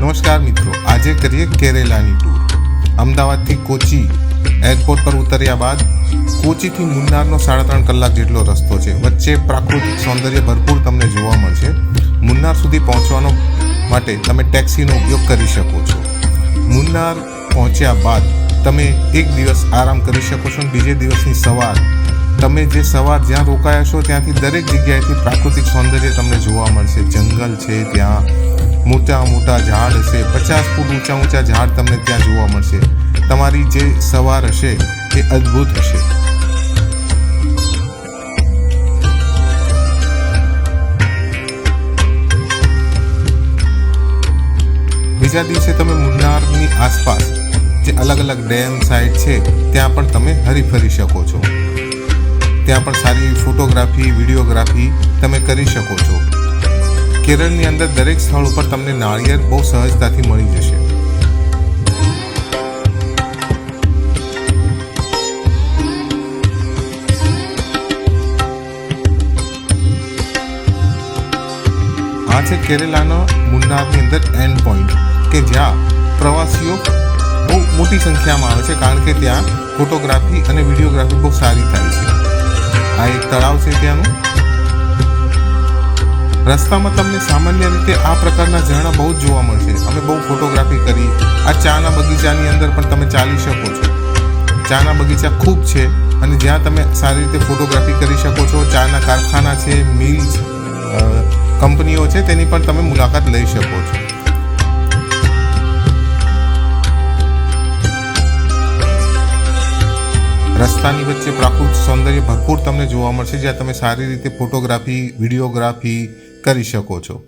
નમસ્કાર મિત્રો, આજે કરીએ કેરેલાની ટૂર અમદાવાદથી કોચી એરપોર્ટ પર ઉતર્યા બાદ કોચીથી મુન્નારનો સાડા ત્રણ કલાક જેટલો રસ્તો છે. વચ્ચે પ્રાકૃતિક સૌંદર્ય ભરપૂર તમને જોવા મળશે. મુન્નાર સુધી પહોંચવાનો માટે તમે ટેક્સીનો ઉપયોગ કરી શકો છો. મુન્નાર પહોંચ્યા બાદ તમે એક દિવસ આરામ કરી શકો છો અને બીજે દિવસની સવાર તમે જે સવાર જ્યાં રોકાયા છો ત્યાંથી દરેક જગ્યાએથી પ્રાકૃતિક સૌંદર્ય તમને જોવા મળશે. જંગલ છે ત્યાં મોટા મોટા ઝાડ હશે, પચાસ ફૂટ ઊંચા ઊંચા ઝાડ તમને ત્યાં જોવા મળશે. તમારી જે સવાર હશે, એ અદ્ભુત હશે. બીજા દિવસે તમે મુન્નારની આસપાસ જે અલગ અલગ ડેમ સાઇટ છે, ત્યાં પણ તમે હરીફરી શકો છો. ત્યાં પણ સારી ફોટોગ્રાફી, વિડીયોગ્રાફી તમે કરી શકો છો. કેરળની અંદર દરેક સ્થળ ઉપર તમને નાળિયેર બહુ સહજતાથી મળી જશે. આ છે કેરેલાનો મુન્નારની અંદર એન્ડ પોઈન્ટ કે જ્યાં પ્રવાસીઓ બહુ મોટી સંખ્યામાં આવે છે, કારણ કે ત્યાં ફોટોગ્રાફી અને વિડીયોગ્રાફી બહુ સારી થાય છે. આ એક તળાવ છે ત્યાંનું. રસ્તામાં તમને સામાન્ય રીતે આ પ્રકારના ઝરણા બહુ જ જોવા મળશે. અમે બહુ ફોટોગ્રાફી કરી. આ ચાના બગીચાની અંદર પણ તમે ચાલી શકો છો. ચાના બગીચા ખૂબ છે અને જ્યાં તમે સારી રીતે ફોટોગ્રાફી કરી શકો છો. ચાના કારખાના છે મિલ્સ કંપનીઓ છે, તેની પણ તમે મુલાકાત લઈ શકો છો. રસ્તાની વચ્ચે પ્રાકૃતિક સૌંદર્ય ભરપૂર તમને જોવા મળશે. જ્યાં તમે સારી રીતે ફોટોગ્રાફી વિડીયોગ્રાફી કરી શકો છો.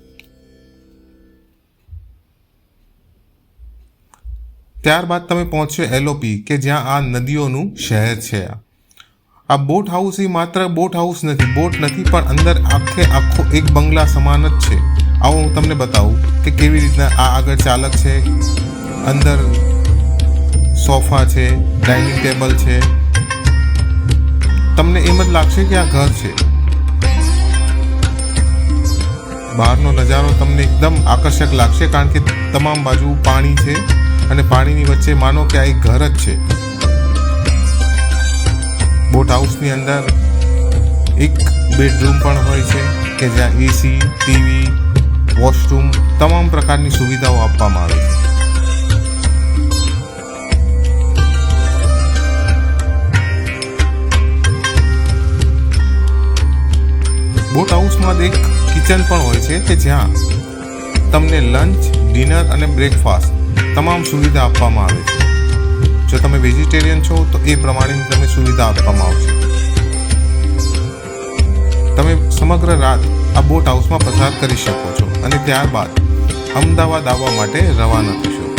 ત્યારબાદ તમે પહોંચશો એલોપી કે જ્યાં આ નદીઓનું શહેર છે. આ બોટ હાઉસ એ માત્ર બોટ હાઉસ નથી બોટ નથી, પણ અંદર આખે આખો એક બંગલા સમાન જ છે. આવો હું તમને બતાવું કે કેવી રીતના આ આગળ ચાલક છે. અંદર સોફા છે, ડાઇનિંગ ટેબલ છે. તમને એમ જ લાગશે કે આ ઘર છે. બહારનો નજારો તમને એકદમ આકર્ષક લાગશે કારણ કે તમામ બાજુ પાણી છે અને પાણીની વચ્ચે માનો કે આ એક ઘર જ છે. બોટ હાઉસની અંદર એક બેડરૂમ પણ હોય છે કે જ્યાં એસી ટીવી વોશરૂમ તમામ પ્રકારની સુવિધાઓ આપવામાં આવે છે. બોટ હાઉસમાં એક કિચન પણ હોય છે કે જ્યાં તમને લંચ, ડિનર અને બ્રેકફાસ્ટ તમામ સુવિધા આપવામાં આવે છે. જો તમે વેજીટેરિયન છો, તો એ પ્રમાણેની તમને સુવિધા આપવામાં આવશે. તમે સમગ્ર રાત આ બોટ હાઉસમાં પસાર કરી શકો છો અને ત્યારબાદ અમદાવાદ આવવા માટે રવાના થશો.